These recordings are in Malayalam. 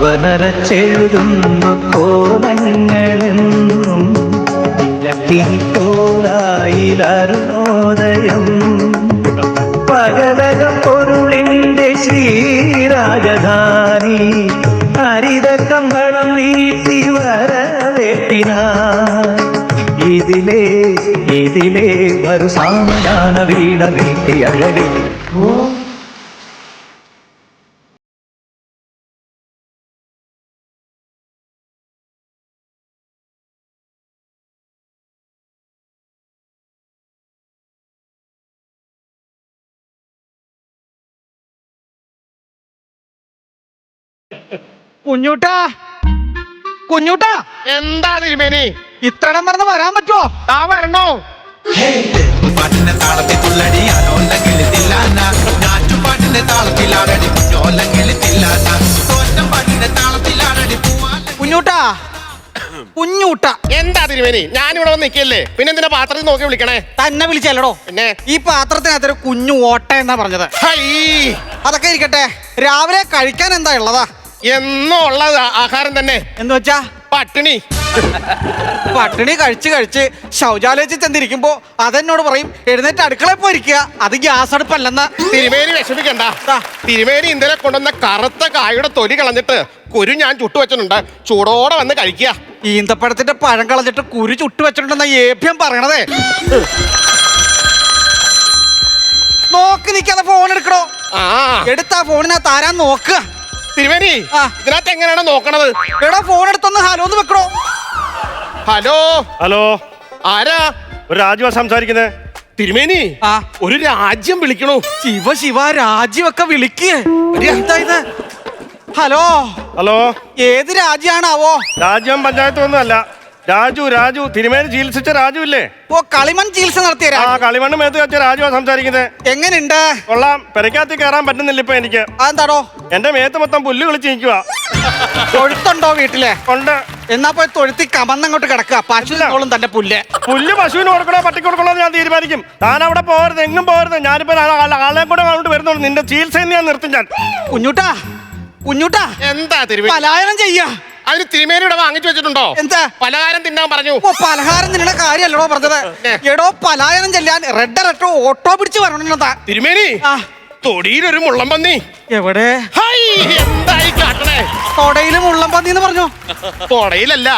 വനരച്ചെഴുതുന്നു കോലങ്ങളെന്നും ലക്കിനിക്കോലായിലരുണോദയം പകലക പൊരുളിന്റെ ശ്രീരാജധാനി ഹരിത കമ്പളം നീട്ടി വരവേട്ടിന ഇതിലേ ഇതിലേ വരു സാമയാന വീട വീട്ടി അഴകി ഓ കുഞ്ഞൂട്ടാ. കുഞ്ഞൂട്ടാ. എന്താ ഇരുമേനി ഇത്രടം പറഞ്ഞ് വരാൻ പറ്റുമോ ആ വരണോ? പാട്ടിന്റെ താളത്തിൽ തുള്ളടിയാലോല്ലെങ്കിൽ തില്ലാന ഞാറ്റുപാട്ടിന്റെ താളത്തിലാടടി കുഞ്ഞോല്ലെങ്കിൽ തില്ലാന തോറ്റം താളത്തിൽ കുഞ്ഞൂട്ടാ. കുഞ്ഞൂട്ട. എന്താ തിരുമേനി? ഞാനിവിടെ വന്ന് നിൽക്കില്ലേ? പിന്നെ എന്തിനാ പാത്രത്തിൽ നോക്കി വിളിക്കണേ? തന്നെ വിളിച്ചല്ലടോ. പിന്നെ? ഈ പാത്രത്തിനകത്തൊരു കുഞ്ഞു ഓട്ട എന്നാ പറഞ്ഞത്. ഹൈ. അതൊക്കെ ഇരിക്കട്ടെ. രാവിലെ കഴിക്കാൻ എന്താ ഉള്ളതാ? എന്നുള്ള ആഹാരം തന്നെ. എന്ന് വെച്ചാ? പട്ടിണി. പട്ടിണി കഴിച്ച് കഴിച്ച് ശൗചാലയത്തിൽ ചെന്നിരിക്കുമ്പോ അതെന്നോട് പറയും എഴുന്നേറ്റ് അടുക്കളയിൽ പോയിരിക്കുക അത് ഗ്യാസ് അടുപ്പല്ലെന്ന. തിരുമേനി വിഷമിക്കണ്ട. തിരുമേനി ഇന്നലെ കൊണ്ടുവന്ന കറുത്ത കായുടെ തൊലി കളഞ്ഞിട്ട് കുരു ഞാൻ ചുട്ടു വെച്ചിട്ടുണ്ട്. ചൂടോടെ വന്ന് കഴിക്കുക. ഈന്തപ്പഴത്തിന്റെ പഴം കളഞ്ഞിട്ട് കുരു ചുട്ടു വെച്ചിട്ടുണ്ടെന്ന ഏഭ്യം പറയണതേ. നോക്ക് നിൽക്കാതെ ഫോൺ എടുക്കണോ? ആ. എടുത്താ ഫോണിനകത്ത് ആരാ നോക്കുക? തിരുമേനി. ഇതിനകത്ത് എങ്ങനെയാണ് നോക്കണത്? എടാ ഫോൺ എടുത്തൊന്ന് ഹലോ ഒന്ന് വെക്കണോ? ഹലോ? ഹലോ. ആരാ? ഒരു രാജുവാ സംസാരിക്കുന്നത് തിരുമേനി ആ. ഒരു രാജ്യം വിളിക്കണു. ശിവ ശിവ രാജ്യമൊക്കെ വിളിക്കേ. എന്താ ഇത്? ഹലോ? ഹലോ. ഏത് രാജ്യാണാവോ? രാജ്യം പഞ്ചായത്ത് ഒന്നും അല്ല രാജു രാജു തിരുമേനി ചികിത്സിച്ച രാജു ഇല്ലേ? ഓ കളിമൺ ചികിത്സ നടത്തിയ ആ രാജ്യം കളിമണ്ണ് മേത്ത് വെച്ച രാജുവാ സംസാരിക്കുന്നത് എങ്ങനെയുണ്ട്? കൊള്ളാം. പെരക്കാത്തി കയറാൻ പറ്റുന്നില്ല ഇപ്പൊ എനിക്ക്. അതെന്താടോ? എന്റെ മേത്ത് മൊത്തം പുല്ല് വിളിച്ച് നിൽക്കുക തൊഴുത്തുണ്ടോ വീട്ടിലെ? കൊണ്ട് എന്നാ പോയി തൊഴുത്തി കമന്നങ്ങോട്ട് കിടക്കുക. പശുവിനോളും തന്റെ പുല്ല്. പുല്ല് പശുവിന് കൊടുക്കണോ പട്ടിക്ക് കൊടുക്കണോ എന്ന് ഞാൻ തീരുമാനിക്കും. താൻ അവിടെ പോകരുത് എങ്ങും പോകരുത്. ഞാനിപ്പോ ആ- ആ- ആളെ കൂടെ അങ്ങോട്ട് വരുന്നുള്ളൂ. നിന്റെ ചികിത്സ ഞാൻ നിർത്തും ഞാൻ. കുഞ്ഞുട്ടാ കുഞ്ഞുട്ടാ. എന്താ തിരുമേനി പലായനം ചെയ്യാ. അതിന് തിരുമേനി ഇവിടെ വാങ്ങിച്ചു വെച്ചിട്ടുണ്ടോ? എന്താ? പലഹാരം തിന്നാൻ പറഞ്ഞു. ഓ പലഹാരം തിന്നണ കാര്യല്ലടോ പറഞ്ഞത്. എടോ പലായനം ചെല്ലാൻ റെഡ് റെട്ടോ ഓട്ടോ പിടിച്ച് വരണെന്നതാ തിരുമേനി തൊടിയിലൊരു മുള്ളം പന്നി എവിടെ? ഹൈ എന്തായി കാട്ടണേ? തൊടയിലും മുള്ളം പന്നി എന്ന് പറഞ്ഞു? തൊടയിലല്ല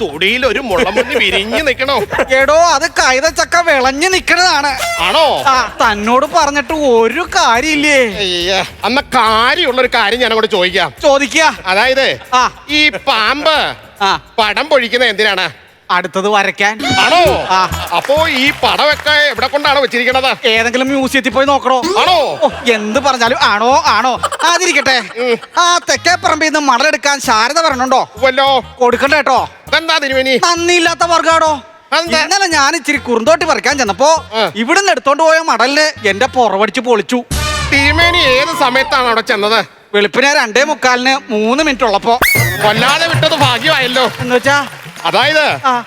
തൊടിയിൽ ഒരു മുള്ളം വിരിഞ്ഞു നിക്കണോ? എടോ അത് കൈതച്ചക്ക വിളഞ്ഞു നിക്കണതാണ്. ആണോ? ആ തന്നോട് പറഞ്ഞിട്ട് ഒരു കാര്യമില്ലേ? അയ്യ അന്ന കാര്യമുള്ള ഒരു കാര്യം ഞാൻ അങ്ങോട്ട് ചോദിക്കാം. ചോദിക്കുക അതായത് ആ. ഈ പാമ്പ് ആ. പടം പൊഴിക്കുന്നത് എന്തിനാണ്? അടുത്തത് വരയ്ക്കാൻ. ആണോ? ആ. അപ്പോ ഈ പടമൊക്കെ എവിടെ കൊണ്ടാണ് വെച്ചിരിക്കണത്? ഏതെങ്കിലും മ്യൂസിയത്തിൽ പോയി നോക്കണോ? ആണോ? ഓ, എന്ത് പറഞ്ഞാലും ആണോ ആണോ? അതിരിക്കട്ടെ ആ തെക്കേപ്പറമ്പിൽ നിന്ന് മടലെടുക്കാൻ ശാരദ പറഞ്ഞുണ്ടോ വല്ലോ. കൊടുക്കണ്ട കേട്ടോ. തിരുമേനി? നന്ദിയില്ലാത്ത വർഗാടോ? അതെന്താ? ഇന്നലെ ഞാൻ ഇച്ചിരി കുറുന്തോട്ടി പറിക്കാൻ ചെന്നപ്പോ ആ. ഇവിടുന്ന് എടുത്തോണ്ട് പോയ മടലിൽ എന്റെ പുറവടിച്ച് പൊളിച്ചു. തിരുമേനി ഏത് സമയത്താണ് അവിടെ ചെന്നത്? വെളുപ്പിനെ രണ്ടേ മുക്കാലിന് മൂന്ന് മിനിറ്റ് ഉള്ളപ്പോ കൊല്ലാതെ വിട്ടത് ഭാഗ്യമായല്ലോ. എന്ന് വെച്ചാ? അതായത്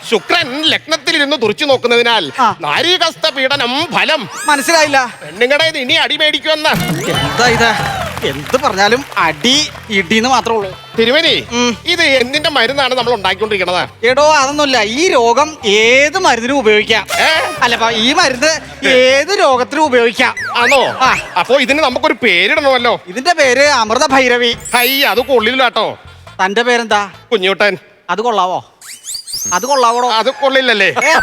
ശുക്രൻ ലഗ്നത്തിൽ ലഗ്നത്തിലിരുന്ന് തുറിച്ചു നോക്കുന്നതിനാൽ ആ. നാരീകസ്ത പീഡനം ഫലം മനസ്സിലായില്ല. പെണ്ണുങ്ങളുടെ ഇനി അടി മേടിക്കുമെന്ന് എന്താ ഇത്? എന്ത് പറഞ്ഞാലും അടി ഇടിന്ന് മാത്രമേ ഉള്ളൂ. തിരുമേനി ഉം. ഇത് എന്തിന്റെ മരുന്നാണ് നമ്മൾ ഉണ്ടാക്കിക്കൊണ്ടിരിക്കണത്? എടോ അതൊന്നുമില്ല. ഈ രോഗം ഏത് മരുന്നിനും ഉപയോഗിക്കാം. ഏ? അല്ല അപ്പൊ ഈ മരുന്ന് ഏത് രോഗത്തിനും ഉപയോഗിക്കാം. ആണോ? ആ. അപ്പോ ഇതിന് നമുക്കൊരു പേരിടണമല്ലോ. ഇതിന്റെ പേര് അമൃത ഭൈരവി. ഹൈ അത് കൊള്ളില്ല കേട്ടോ. തന്റെ പേരെന്താ? കുഞ്ഞുട്ടൻ അത് കൊള്ളാവോ? അത് കൊള്ളാവോടോ? അത് കൊള്ളില്ലല്ലേ? ഏ,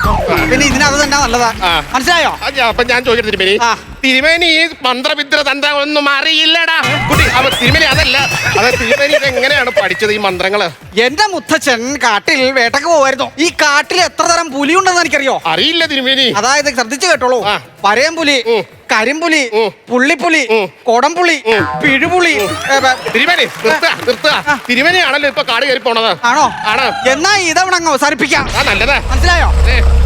പിന്നെ ഇതിനകത്ത് തന്നെ നല്ലതാ. ആ. മനസ്സിലായോ? ആ, അപ്പൊ ഞാൻ ചോദിക്കട്ടെ തിരുമേനി. ആ. തിരുമേനി ഈ മന്ത്രവിദ്ര തന്ത്ര ഒന്നും അറിയില്ലടാ. കുട്ടി അപ്പൊ തിരുമേനി അതല്ല. അത് തിരുമേനി ഇത് എങ്ങനെയാണ് പഠിച്ചത് ഈ മന്ത്രങ്ങൾ? എന്റെ മുത്തച്ഛൻ കാട്ടിൽ വേട്ടക്ക് പോവായിരുന്നു. ഈ കാട്ടിൽ എത്ര തരം പുലി ഉണ്ടെന്ന് എനിക്കറിയോ? അറിയില്ല തിരുമേനി. അതായത് ശ്രദ്ധിച്ചു കേട്ടോളൂ. ആ. പരയംപുലി ഉം. കരിമ്പുലി. പുള്ളിപ്പുലി. കൊടംപുളി. പിഴുപുളി ഏ, ബ- തിരുമേനി നിർത്തുക നിർത്തുക. തിരുമേനി ആണല്ലോ ഇപ്പൊ കാട് കയറി പോണത് ആണോ? ആണോ. എന്നാ ഇതവണ അങ്ങ് അവസാനിപ്പിക്കാം. ആ നല്ലതാ. മനസ്സിലായോ? ഏ.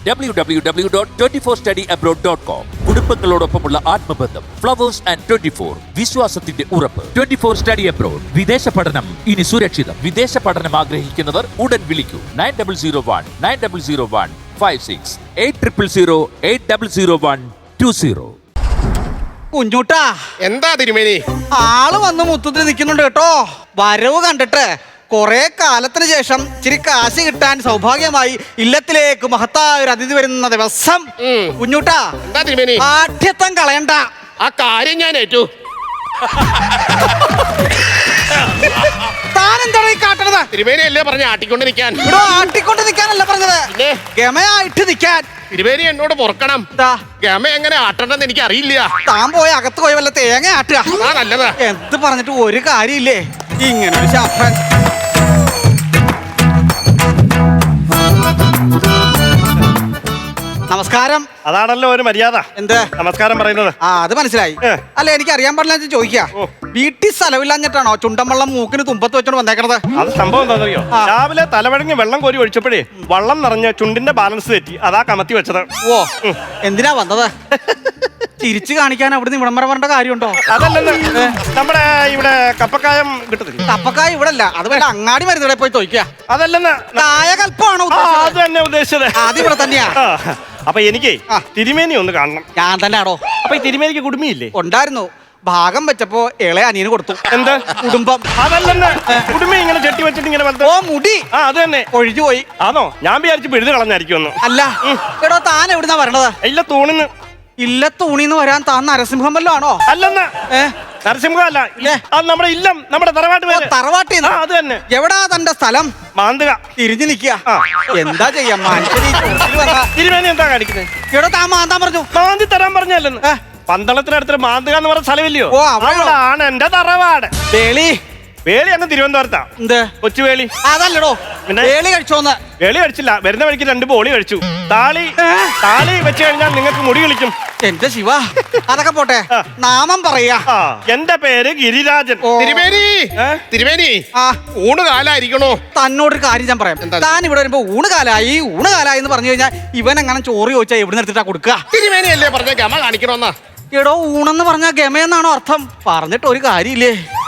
W W W dot twenty four study abroad dot com കുടുംബങ്ങളോടൊപ്പമുള്ള ആത്മബന്ധം ഫ്ലവേഴ്സ് ആൻഡ് ട്വന്റി ഫോർ വിശ്വാസത്തിന്റെ ഉറപ്പ്. ട്വന്റി ഫോർ സ്റ്റഡി അബ്രോഡ് വിദേശ പഠനം ഇനി സുരക്ഷിതം. വിദേശ പഠനം ആഗ്രഹിക്കുന്നവർ ഉടൻ വിളിക്കൂ. Nine double zero one nine double zero one five six eight triple zero eight double zero one two zero കുഞ്ഞൂട്ടാ എന്താ തിരുമേനി? ആൾ വന്ന് മുത്തത്തിൽ നിൽക്കുന്നുണ്ട് കേട്ടോ. വരവ് കണ്ടിട്ട്. കുറെ കാലത്തിന് ശേഷം ഇച്ചിരി കാശ് കിട്ടാൻ സൗഭാഗ്യമായി ഇല്ലത്തിലേക്ക് മഹത്തായ ഒരു അതിഥി വരുന്ന ദിവസം. കുഞ്ഞൂട്ടാ എന്താ തിരുമേനി? ആഠ്യത്വം കളയണ്ട. ആ കാര്യം ഞാൻ ഏറ്റു. താൻ എന്താണ് ഈ കാട്ടണത്? തിരുമേനി അല്ലേ പറഞ്ഞ ആട്ടിക്കൊണ്ടിരിക്കാൻ ഇവിടെ ആട്ടിക്കൊണ്ട് നിൽക്കാനല്ല പറഞ്ഞത്. പിന്നെ? ഗമയായിട്ട് നിൽക്കാൻ തിരുമേനി എന്നോട് പൊറക്കണം. എന്താ? ഗമ എങ്ങനെ ആട്ടണ്ടെന്ന് എനിക്ക് അറിയില്ല താൻ പോയി അകത്ത് പോയി വല്ല തേങ്ങ ആട്ടുക? ആ നല്ലതാ. എന്ത് പറഞ്ഞിട്ട് ഒരു കാര്യമില്ലേ? ഇങ്ങനെ ഒരു ശാസ്ത്രൻ. നമസ്കാരം. അതാണല്ലോ ഒരു മര്യാദ. എന്ത്? നമസ്കാരം പറയുന്നത്. ആ അത് മനസ്സിലായി. അല്ല എനിക്ക് അറിയാൻ പാടില്ല ചോദിക്കാ. വീട്ടിൽ സ്ഥലമില്ലാഞ്ഞിട്ടാണോ ചുണ്ടൻവെള്ളം മൂക്കിന് തുമ്പത്ത് വെച്ചോണ്ട് വന്നേക്കണത്? അത് സംഭവം എന്താണെന്നറിയോ? രാവിലെ തലവഴങ്ങി വെള്ളം കോരി ഒഴിച്ചപ്പോഴേ വള്ളം നിറഞ്ഞ് ചുണ്ടിന്റെ ബാലൻസ് തെറ്റി. അതാ കമത്തി വെച്ചത്. ഓ എന്തിനാ വന്നത്? തിരിച്ചു കാണിക്കാൻ അവിടുന്ന് ഇവിടം വരെ വരേണ്ട കാര്യമുണ്ടോ? അതല്ലല്ലോ നമ്മുടെ ഇവിടെ കപ്പക്കായം കിട്ടത്തില്ല? കപ്പക്കായ ഇവിടെ അല്ല അത് വല്ല അങ്ങാടി മരുന്നിടെ പോയി തോയ്ക്കുക അതല്ലെന്ന്. ഉദ്ദേശിച്ചത്? അത് തന്നെ ഉദ്ദേശിച്ചത്. അത് ഇവിടെ തന്നെയാ. അപ്പൊ എനിക്ക്. തിരുമേനി ഒന്ന് കാണണം. ഞാൻ തന്നെ ആണോ അപ്പൊ ഈ തിരുമേനിക്ക് കുടുമിയില്ലേ? ഉണ്ടായിരുന്നു. ഭാഗം വെച്ചപ്പോ ഇളയ അനിയന് കൊടുത്തു. എന്ത്? കുടുംബം. അതല്ലെന്ന്. കുടുംബം ഇങ്ങനെ ചെട്ടി വെച്ചിട്ട് ഇങ്ങനെ വലുത് ഓ മുടി. ആ അത് തന്നെ. ഒഴിഞ്ഞു പോയി ആണോ ഞാൻ വിചാരിച്ചു പിഴുതു കളഞ്ഞായിരിക്കും അല്ല. എടോ താൻ എവിടുന്നാ വരണത്? ഇല്ല തൂണിന്ന്. ഇല്ല തൂണിന്ന് വരാൻ താൻ നരസിംഹം വല്ലോ ആണോ അല്ലെന്ന് നരസിംഹം അല്ല അത് നമ്മുടെ ഇല്ലം നമ്മുടെ തറവാട്ട് പേര്. തറവാട്ടിന്ന്. ആ അത് തന്നെ. എവിടാ തന്റെ സ്ഥലം? മാന്തുക. തിരിഞ്ഞു നിക്കുക എന്താ ചെയ്യാ? തിരുമേനി എന്താ കാണിക്കുന്നത് താൻ മാന്താൻ പറഞ്ഞു? മാന്തി തരാൻ പറഞ്ഞല്ലെന്ന് പന്തളത്തിനടുത്തൊരു പന്തളത്തിനടുത്ത് മാന്തുക എന്ന് പറഞ്ഞ സ്ഥലമില്ലയോ? അവിടെയാണോ? എന്റെ തറവാട്. വേളി. വേളി അങ്ങ് തിരുവനന്തപുരത്താ. എന്ത്? കൊച്ചുവേളി അതല്ലടോ. പിന്നെ? വേളി കഴിച്ചോന്ന്. വേളി കഴിച്ചില്ല. വരുന്ന വഴിക്ക് രണ്ട് ബോളി കഴിച്ചു. താളി താളി വെച്ച് കഴിഞ്ഞാൽ നിങ്ങൾക്ക് മുടി കളിക്കും. എന്റെ ശിവ അതൊക്കെ പോട്ടെ. ആ. നാമം പറയാ. ആ എന്റെ പേര് ഗിരിരാജൻ. ഓ. തിരുമേനി ഏ? തിരുമേനി ആ. ഊണ് കാലായിരിക്കണോ തന്നോടൊരു കാര്യം ഞാൻ പറയാം. എന്താ? താൻ ഇവിടെ വരുമ്പോ ഊണ് കാലായി ഊണ് കാലായി എന്ന് പറഞ്ഞു കഴിഞ്ഞാൽ ഇവൻ എങ്ങനെ ചോറ് ചോദിച്ചാൽ എവിടെ നിർത്തിട്ടാ കൊടുക്കുക? തിരുമേനി അല്ലേ പറഞ്ഞ ഗമ കാണിക്കണോന്നാ? എടോ ഊണെന്ന് പറഞ്ഞ ഗമയെന്നാണോ അർത്ഥം? പറഞ്ഞിട്ട് ഒരു കാര്യമില്ലേ?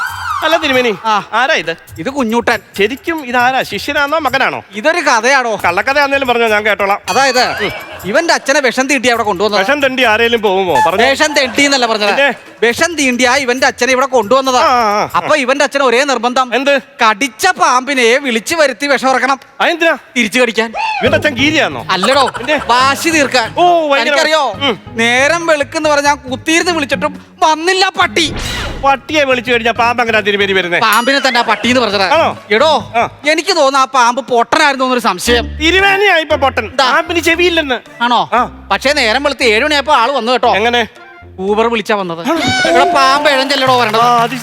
അല്ല തിരുമേനി ആ. ആരാ ഇത്? ഇത് കുഞ്ഞൂട്ടൻ. ശരിക്കും ഇതാരാ? ശിഷ്യനാണോ മകനാണോ? ഇതൊരു കഥയാണോ കള്ളക്കഥ ആണെങ്കിലും പറഞ്ഞോ ഞാൻ കേട്ടോളാം. അതായത് ഇവന്റെ അച്ഛനെ വിഷം തീണ്ടി അവിടെ കൊണ്ടുവന്നത്. വിഷം തണ്ടി ആരേലും പോകുമോ? പറഞ്ഞു. വിഷം തെണ്ടി എന്നല്ല പറഞ്ഞത്. പിന്നെ? വിഷം തീണ്ടിയാ ഇവന്റെ അച്ഛനെ ഇവിടെ കൊണ്ടുവന്നതാ. ആ, ആ, ആ. അപ്പൊ ഇവന്റെ അച്ഛൻ ഒരേ നിർബന്ധം. എന്ത്? കടിച്ച പാമ്പിനെ വിളിച്ചു വരുത്തി വിഷം ഇറക്കണം. അതെന്തിനാ തിരിച്ചു കടിക്കാൻ. ഇവന്റെ അച്ഛൻ ഗീരിയാന്നോ? അല്ലടോ പിന്നെ? വാശി തീർക്കാൻ. ഓ, ഭയങ്കര എനിക്കറിയോ? ഉം. നേരം വെളുക്കെന്ന് പറഞ്ഞാൽ കുത്തിയിരുന്ന് വിളിച്ചിട്ടും വന്നില്ല പട്ടി. പട്ടിയെ വിളിച്ചു കഴിഞ്ഞാൽ പാമ്പ് അങ്ങനെ തിരുമേരി വരുന്നേ? പാമ്പിനെ തന്നെ ആ പട്ടി എന്ന് പറഞ്ഞത്. ആണോ? എടോ ആ. എനിക്ക് തോന്നുന്നു ആ പാമ്പ് പൊട്ടനായിരുന്നു എന്നൊരു സംശയം. തിരുമേനിയാ ഇപ്പൊ പൊട്ടൻ. പാമ്പിന് ചെവിയില്ലെന്ന്. ആണോ. പക്ഷേ നേരം വെളുത്ത് ഏഴ് മണിയായപ്പോ ആൾ വന്നു കേട്ടോ. എങ്ങനെ? ഊബർ വിളിച്ചാ വന്നത്. ഇവിടെ പാമ്പ് ഇഴഞ്ചല്ലടോ വരണ്ടത്. അത്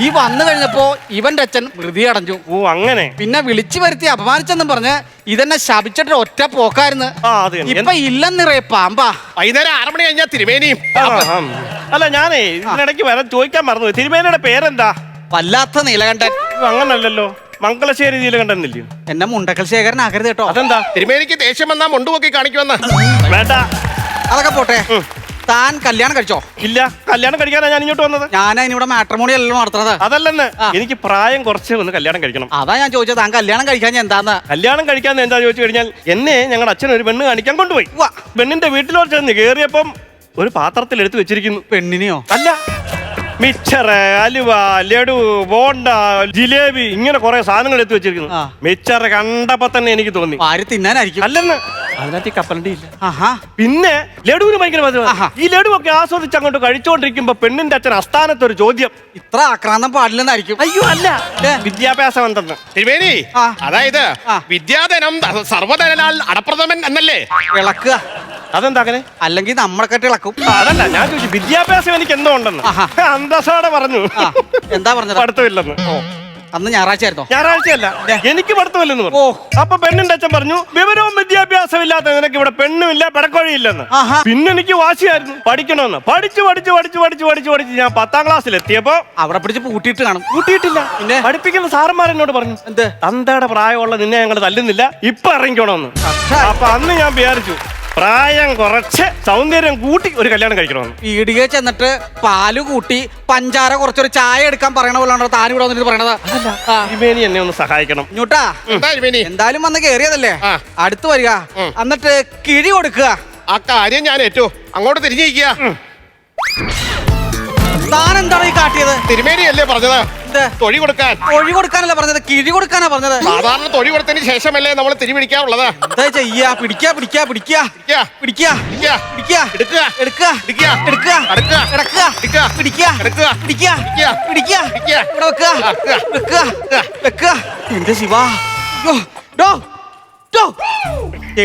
ഈ വന്നു കഴിഞ്ഞപ്പോ ഇവന്റെ അച്ഛൻ വൃതി അടഞ്ഞു. ഓ അങ്ങനെ? പിന്നെ വിളിച്ചു വരുത്തി അപമാനിച്ചെന്നും പറഞ്ഞ് ഇതെന്നെ ശപിച്ചിട്ട് ഒറ്റ പോക്കായിരുന്നു. ആ അത് തന്നെ. ഇപ്പൊ ഇല്ലെന്നിറയെ പാമ്പാ. വൈകുന്നേരം ആറ് മണി കഴിഞ്ഞാ തിരുമേനിയും. ആ, ആ. അല്ല ഞാനേ ഇതിനിടയ്ക്ക് വരാൻ ചോദിക്കാൻ മറന്നു തിരുമേനിയുടെ പേരെന്താ? വല്ലാത്ത നീലകണ്ഠൻ. ഇത് അങ്ങനല്ലല്ലോ. മംഗളശ്ശേരി നീലകണ്ഠനില്ലയോ എന്നെ മുണ്ടക്കൽ ശേഖരൻ ആകരുത് കേട്ടോ. അതെന്താ? തിരുമേനിക്ക് ദേഷ്യം വന്നാ മുണ്ടുപൊക്കി കാണിക്കുമെന്ന്. വേണ്ട. അതൊക്കെ പോട്ടെ. താൻ കല്യാണം കഴിച്ചോ? ഇല്ല. കല്യാണം കഴിക്കാനാ ഞാൻ ഇങ്ങോട്ട് വന്നത്. ഞാൻ അതിനിവിടെ മാട്രിമോണി അല്ലല്ലോ നടത്തുന്നത്. അതല്ലെന്ന്. ആ. എനിക്ക് പ്രായം കുറച്ച് ഒന്ന് കല്യാണം കഴിക്കണം. അതാ ഞാൻ ചോദിച്ചത്. താൻ കല്യാണം കഴിക്കാൻ ഞാൻ എന്താന്ന്? കല്യാണം കഴിക്കാൻ എന്താ ചോദിച്ചു കഴിഞ്ഞാൽ എന്നെ ഞങ്ങളുടെ അച്ഛൻ ഒരു പെണ്ണ് കാണിക്കാൻ കൊണ്ടുപോയി. ഉവ്വ. പെണ്ണിന്റെ വീട്ടിലോട്ട് ചെന്ന് കയറിയപ്പം ഒരു പാത്രത്തിൽ എടുത്തു വെച്ചിരിക്കുന്നു. പെണ്ണിനെയോ? അല്ല. മിച്ചറ് അലുവ ലഡു ബോണ്ട ജിലേബി ഇങ്ങനെ കുറെ സാധനങ്ങൾ എടുത്തു വെച്ചിരിക്കുന്നു. ആ. മിച്ചറ് കണ്ടപ്പോ തന്നെ എനിക്ക് തോന്നി. ആര് തിന്നാനായിരിക്കും? അല്ലെന്ന്. അതിനകത്ത് ഈ കപ്പലണ്ടി ഇല്ല? ആഹാ. പിന്നെ ലഡുവിന് ഭയങ്കര ആഹാ. ഈ ലഡു ഒക്കെ ആസ്വദിച്ച് അങ്ങോട്ട് കഴിച്ചോണ്ടിരിക്കുമ്പോ പെണ്ണിന്റെ അച്ഛൻ അസ്ഥാനത്ത് ഒരു ചോദ്യം. ഇത്ര ആക്രാന്തം പാടില്ലെന്നായിരിക്കും. അയ്യോ അല്ല. ഏ. വിദ്യാഭ്യാസം എന്തെന്ന് തിരുമേനി ആ. അതായത് ആ. വിദ്യാധനം സർവധനാൽ അടപ്രഥമൻ എന്നല്ലേ? ഇളക്കുക. അതെന്താ അങ്ങനെ? അല്ലെങ്കിൽ നമ്മളെ കെട്ടിളക്കും അതല്ല ഞാൻ ചോദിച്ചു വിദ്യാഭ്യാസം എനിക്ക് എന്തോ ഉണ്ടെന്ന്. ആഹാ. അന്തസ്സോടെ പറഞ്ഞു. ആ എന്താ പറഞ്ഞത്? പഠിത്തമില്ലെന്ന്. അന്ന് ഞായറാഴ്ച ആയിരുന്നോ? ഞായറാഴ്ചയല്ല എനിക്ക് പഠിത്തമില്ലെന്ന് പറഞ്ഞു. ഓ. അപ്പൊ പെണ്ണിന്റെ അച്ഛൻ പറഞ്ഞു വിവരവും വിദ്യാഭ്യാസം ഇല്ലാത്ത നിനക്ക് ഇവിടെ പെണ്ണുമില്ല പെടക്കോഴിയില്ലെന്ന്. ആഹാ. പിന്നെ എനിക്ക് വാശിയായിരുന്നു പഠിക്കണമെന്ന്. പഠിച്ചു പഠിച്ചു പഠിച്ചു പഠിച്ചു പഠിച്ചു പഠിച്ച് ഞാൻ പത്താം ക്ലാസ്സിൽ എത്തിയപ്പോ അവിടെ പിടിച്ച് പൂട്ടിയിട്ട് കാണും. കൂട്ടിയിട്ടില്ല പിന്നെ? പഠിപ്പിക്കുന്ന സാറന്മാർ എന്നോട് പറഞ്ഞു എന്ത്? തന്തയുടെ പ്രായമുള്ള നിന്നെ ഞങ്ങൾ തല്ലുന്നില്ല ഇപ്പൊ ഇറങ്ങിക്കണമെന്ന്. അപ്പൊ അന്ന് ഞാൻ വിചാരിച്ചു പ്രായം കുറച്ച് സൗന്ദര്യം കൂട്ടി ഒരു കല്യാണം കഴിക്കണമെന്ന്. പീടികയിൽ ചെന്നിട്ട് പാൽ കൂട്ടി പഞ്ചാര കുറച്ചൊരു ചായ എടുക്കാൻ പറയണ പോലാണോ താൻ ഇവിടെ വന്നിട്ട് പറയണത്. ആ, തിരുമേനി എന്നെ ഒന്ന് സഹായിക്കണം. എന്താ എന്തായാലും വന്ന് കേറിയതല്ലേ? ആ. അടുത്ത് വരിക. എന്നിട്ട് കിഴി കൊടുക്കുക. ആ കാര്യം ഞാൻ ഏറ്റു. അങ്ങോട്ട് തിരിഞ്ഞിരിക്കുക. എന്താണ് ഈ കാട്ടിയത്? തിരുമേനി അല്ലേ പറഞ്ഞത്? എന്ത്? തൊഴി കൊടുക്കാൻ. തൊഴി കൊടുക്കാനല്ല പറഞ്ഞത്? കിഴി കൊടുക്കാനാ പറഞ്ഞത്? സാധാരണ തൊഴി കൊടുത്തതിന് ശേഷമല്ലേ നമ്മൾ തിരിപിടിക്കാറുള്ളത് എന്താ ചെയ്യാ? പിടിക്കാ പിടിക്കാ പിടിക്കാ. പിടിക്കാ. പിടിക്കാ. പിടിക്കാ. പിടിക്കാ. എടുക്കുക. എടുക്കുക. എടുക്കുക. എടുക്കുക. അടുക്കുക. കിടക്കുക. എടുക്കുക. പിടിക്കുക. എടുക്കുക. പിടിക്കുക. പിടിക്കുക. പിടിക്കുക. പിടിക്കുക. ഇവിടെ വെക്കുക. വെക്കുക. വെക്കുക. എന്റെ ശിവ. അയ്യോ, ഡോ, ഡോ.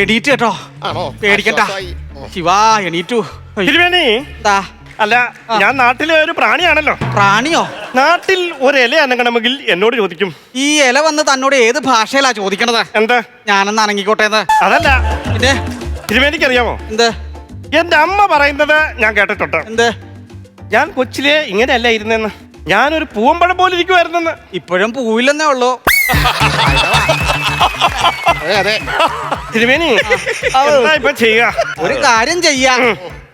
എണീറ്റ് കേട്ടോ. ആണോ? പേടിക്കണ്ട. ആശ്വാസമായി. ശിവ എണീറ്റു. അയ്യോ, തിരുമേനി. എന്താ? അല്ല ഞാൻ നാട്ടിലെ ഒരു പ്രാണിയാണല്ലോ. പ്രാണിയോ? നാട്ടിൽ ഒരു ഇല അനങ്ങണമെങ്കിൽ എന്നോട് ചോദിക്കും. ഈ ഇല വന്ന് തന്നോട് ഏത് ഭാഷയിലാ ചോദിക്കണത്? എന്താ? ഞാനെന്ന് അനങ്ങിക്കോട്ടെ അതല്ല. പിന്നെ? തിരുമേനിക്ക് അറിയാമോ എന്ത്? എന്റെ അമ്മ പറയുന്നത് ഞാൻ കേട്ടിട്ടുണ്ട്. എന്ത്? ഞാൻ കൊച്ചിലെ ഇങ്ങനെയല്ല ഇരുന്നെന്ന്. ഞാനൊരു പൂവമ്പഴം പോലെ ഇരിക്കുമായിരുന്നെന്ന് ഇപ്പോഴും പൂവില്ലെന്നേ ഉള്ളൂ. തിരുമേനി ഇപ്പൊ ചെയ്യുക? ഒരു കാര്യം ചെയ്യാ.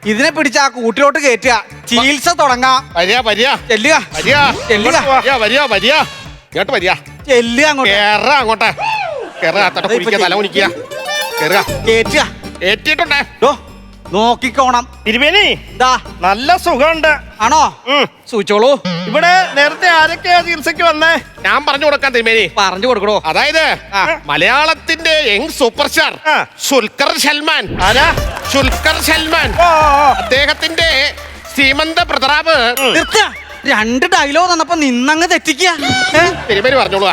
ഇതിനെ പിടിച്ച് ആ കൂട്ടിലോട്ട് കയറ്റുക ചികിത്സ തുടങ്ങാം. വരിക വരിക. ചെല്ലുക. വരിക. ചെല്ലുക. വരിക വരിക വരിക. ഇങ്ങോട്ട് വരിക. ചെല്ലുക അങ്ങോട്ട്. കേറ അങ്ങോട്ട്. കേറ അത്തട്ട അതെ, ഇപ്പൊ കുടിക്കുക തല കുനിക്കുക കേറുക. കയറ്റുക ഏറ്റിട്ടുണ്ടേ ഡോ, നോക്കിക്കോണം. തിരുമേനി എന്താ നല്ല സുഖമുണ്ട്. ആണോ? സൂചിച്ചോളൂ. ഇവിടെ നേരത്തെ ആരൊക്കെയാ ചികിത്സക്ക് വന്നേ? ഞാൻ പറഞ്ഞു കൊടുക്കാൻ തിരുമേനി. പറഞ്ഞു കൊടുക്കണോ? അതായത്. മലയാളത്തിന്റെ young super star Dulquer Dulquer Salmaan. ആരാ? സുൽക്കർ സൽമാൻ. അദ്ദേഹത്തിന്റെ സീമന്ത പ്രതാപ്. രണ്ട് ഡയലോഗ് തന്നപ്പോ നിന്നങ്ങ് തെറ്റിക്കുക? തിരുമേനി പറഞ്ഞോളൂ.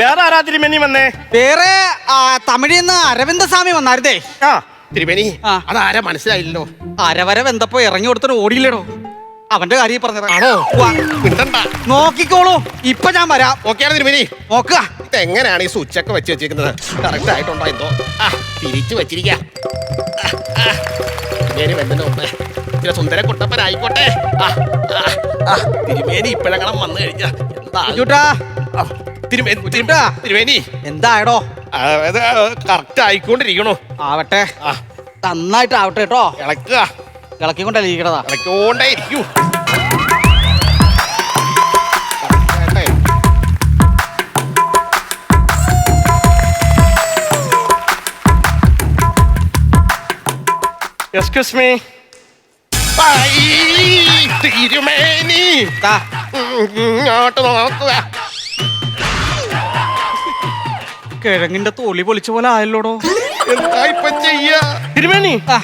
വേറെ ആരാ തിരുമേനി വന്നേ? വേറെ തമിഴിന്ന് തമിഴിൽ നിന്ന് അരവിന്ദസ്വാമി വന്നായിരുന്നേ ആ. തിരുമേനി ആ. അതാരാ മനസ്സിലായില്ലല്ലോ. അരവരെ വെന്തപ്പോ ഇറങ്ങി കൊടുത്തിട്ട് ഓടിയില്ലടോ? അവന്റെ കാര്യം പറഞ്ഞത് ആണോ? നോക്കിക്കോളൂ. ഇപ്പൊ ഞാൻ വരാം. ഓക്കെയാണ് തിരുമേനി. നോക്കുക. ഇത് എങ്ങനെയാണ് ഈ സ്വിച്ച് ഒക്കെ വെച്ച് വെച്ചിരിക്കുന്നത്? കറക്റ്റ് ആയിട്ടുണ്ടോ എന്തോ? ആ തിരിച്ചു വെച്ചിരിക്ക. ഇച്ചിരി സുന്ദര കുട്ടപ്പനായിക്കോട്ടെ തിരുമേനി ഇപ്പഴങ്ങനെ വന്നു കഴിഞ്ഞ. എന്താ? തിരുമേനി തിരു- തിരുമേനി. എന്തായടോ? കറക്റ്റ് ആയിക്കൊണ്ടിരിക്കണു. ആവട്ടെ. നന്നായിട്ട് ആവട്ടെ കേട്ടോ. ഇളക്കുക. ഇളക്കിക്കൊണ്ടല്ലേ ഇരിക്കണതാ? ഇളക്കിക്കൊണ്ടേ ഇരിക്കൂ. എക്സ്ക്യൂസ് മീ തിരുമേനി. ദാ, ഇങ്ങോട്ട് നോക്കുക. കിഴങ്ങിന്റെ തോളി പൊളിച്ച പോലെ ആയല്ലോടോ? എന്താ ഇപ്പൊ ചെയ്യ? തിരുമേനി ആ,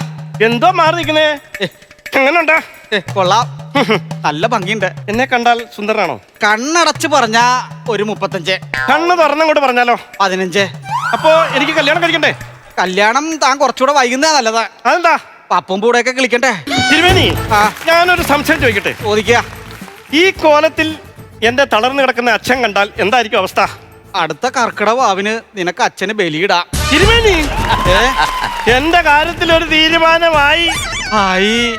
എന്തോ മാറി നിൽക്കുന്നേ ഏ, എങ്ങനുണ്ടാ ഏ, കൊള്ളാം. നല്ല ഭംഗിയുണ്ട്. എന്നെ കണ്ടാൽ സുന്ദരനാണോ? കണ്ണടച്ച് പറഞ്ഞ ഒരു മുപ്പത്തഞ്ച്. കണ്ണ് തുറന്നങ്ങോട്ട് പറഞ്ഞാലോ? പതിനഞ്ച്. അപ്പോ എനിക്ക് കല്യാണം കഴിക്കണ്ടേ? കല്യാണം താൻ കുറച്ചുകൂടെ വൈകുന്നതാ നല്ലതാ. അതെന്താ? പപ്പും പൂടെയൊക്കെ കളിക്കണ്ടേ? തിരുമേനി ആ. ഞാനൊരു സംശയം ചോദിക്കട്ടെ? ചോദിക്കുക ഈ കോലത്തിൽ എന്റെ തളർന്നു കിടക്കുന്ന അച്ഛൻ കണ്ടാൽ എന്തായിരിക്കും അവസ്ഥ? അടുത്ത കർക്കിടവാവിന് നിനക്ക് അച്ഛന് ബലിയിടാം. തിരുമേനി ഏ? എന്റെ കാര്യത്തിൽ ഒരു തീരുമാനമായി. ആയി.